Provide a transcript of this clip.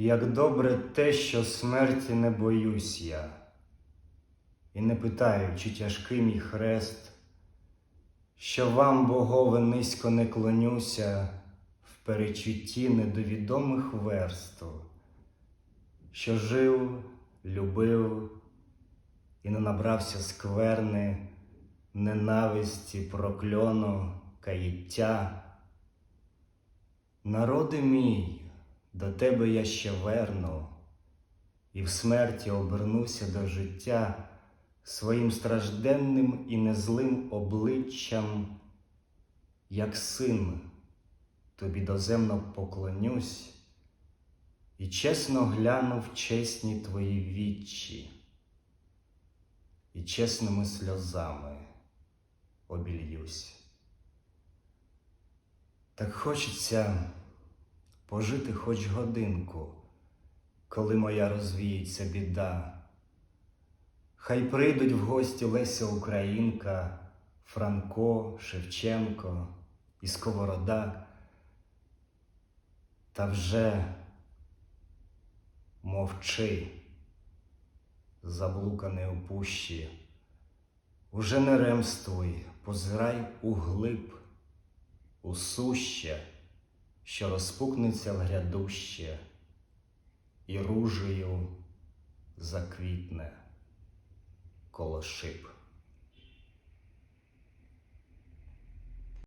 Як добре те, що смерті не боюсь я, і не питаю, чи тяжкий мій хрест, що вам, богове, низько не клонюся в перечутті недовідомих верств, що жив, любив і не набрався скверни, ненависті, прокльону, каїття. Народи мій, до тебе я ще верну, і в смерті обернуся до життя своїм стражденним і незлим обличчям, як син, тобі доземно поклонюсь і чесно гляну в чесні твої вічі, і чесними сльозами обільюсь. Так хочеться пожити хоч годинку, коли моя розвіється біда. Хай прийдуть в гості Леся Українка, Франко, Шевченко і Сковорода. Та вже мовчи, заблуканий у пущі, уже не ремствуй, позирай у глиб, у суще, що розпукнеться в грядуще, і ружею заквітне коло шип.